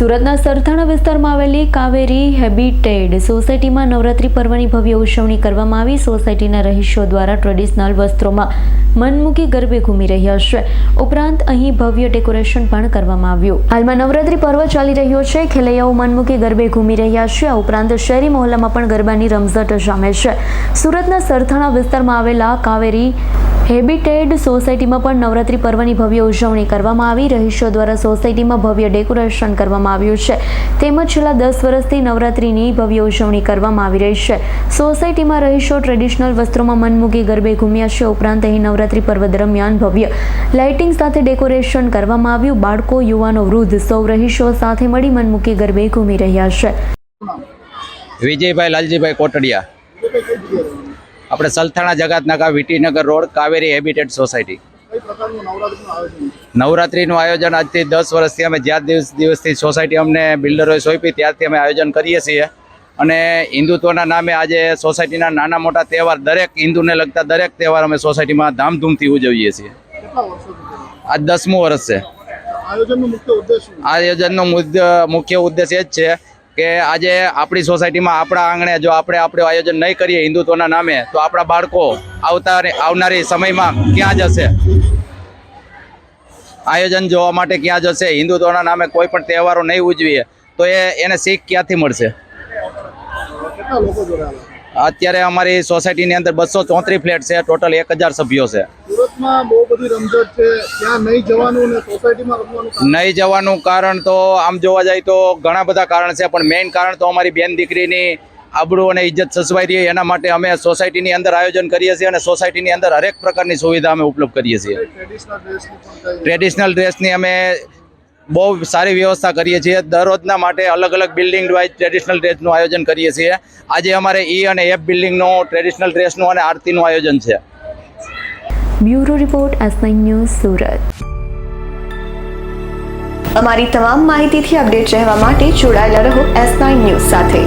સુરતના સરથાણા વિસ્તારમાં આવેલી કાવેરી હેબિટેડ સોસાયટીમાં નવરાત્રી પર્વની ભવ્ય ઉજવણી કરવામાં આવી. સોસાયટીના રહીશો દ્વારા ટ્રેડિશનલ વસ્ત્રોમાં મનમુખી ગરબે ઘૂમી રહ્યા છે. ઉપરાંત અહીં ભવ્ય ડેકોરેશન પણ કરવામાં આવ્યું. હાલમાં નવરાત્રી પર્વ ચાલી રહ્યો છે. ખેલૈયાઓ મનમુખી ગરબે ઘૂમી રહ્યા છે. આ ઉપરાંત શહેરી મહોલ્લામાં પણ ગરબાની રમઝટ જામે છે. સુરતના સરથાણા વિસ્તારમાં આવેલા કાવેરી હેબિટેડ સોસાયટીમાં પણ નવરાત્રી પર્વની ભવ્ય ઉજવણી કરવામાં આવી. રહીશો દ્વારા સોસાયટીમાં ભવ્ય ડેકોરેશન કરવામાં આવ્યું છે. તેમજ છેલ્લા દસ વર્ષથી નવરાત્રીની ભવ્ય ઉજવણી કરવામાં આવી રહી છે. સોસાયટીમાં રહીશો ટ્રેડિશનલ વસ્ત્રોમાં મનમૂકી ગરબે ઘૂમ્યા છે. ઉપરાંત અહીં નવરાત્રી પર્વ દરમિયાન ભવ્ય લાઇટિંગ સાથે ડેકોરેશન કરવામાં આવ્યું. બાળકો, યુવાનો, વૃદ્ધ સૌ રહીશો સાથે મળી મનમૂકી ગરબે ઘૂમી રહ્યા છે. વિજયભાઈ, લાલજીભાઈ કોટડિયા. આપણે Salthana Jagatnaka Vitinagar road Kaveri habitat society. નવરાત્રીનું આયોજન આજથી દસ વર્ષથી અમે જ્યાં દિવસ દિવસથી સોસાયટી અમને બિલ્ડરોએ સોંપી ત્યારથી અમે આયોજન કરીએ છીએ. અને હિન્દુત્વના નામે આજે સોસાયટીના નાના મોટા તહેવાર દરેક હિન્દુને લગતા દરેક તહેવાર અમે સોસાયટીમાં ધામધૂમથી ઉજવીએ છીએ. આ દસમું વર્ષ છે. આયોજનનો મુખ્ય ઉદ્દેશ એ જ છે કે આજે આપણી સોસાયટીમાં આપણા આંગણે જો આપણે આપણું આયોજન નહીં કરીએ હિન્દુત્વના નામે, તો આપણા બાળકો આવતા આવનારી સમયમાં ક્યાં જશે? આયોજન જોવા માટે ક્યાં જશે? હિન્દુત્વના નામે કોઈ પણ તહેવારો નહીં ઉજવીએ, તો એ એને શીખ ક્યાંથી મળશે? અત્યારે અમારી સોસાયટીની અંદર બસો ચોત્રીસ ફ્લેટ છે ટોટલ એક હજાર સભ્યો છે. સુરતમાં બહુ બધી રમઝટ છે ત્યાં નહીં જવાનું ને સોસાયટીમાં રમવાનું કારણ? નહીં જવાનું કારણ તો આમ જોવા જાય તો ઘણા બધા કારણ છે પણ મેઇન કારણ તો અમારી બેન દીકરીની આબરૂ અને ઇજ્જત સચવાઈ રહી એના માટે અમે સોસાયટીની અંદર આયોજન કરીએ છીએ અને સોસાયટીની અંદર હરેક પ્રકારની સુવિધા અમે ઉપલબ્ધ કરીએ છીએ. ટ્રેડિશનલ ડ્રેસની અમે બહુ સારી વ્યવસ્થા કરીએ છીએ. દરરોજના માટે અલગ અલગ બિલ્ડિંગ વાઇઝ ટ્રેડિશનલ ડ્રેસનું આયોજન કરીએ છીએ. આજે અમારે ઈ અને એફ બિલ્ડિંગનું ટ્રેડિશનલ ડ્રેસનું અને આરતીનું આયોજન છે. Bureau report S news Surat. અમારી તમામ માહિતીથી અપડેટ રહેવા માટે જોડાયેલા રહો એસ ન્યૂઝ સાથે.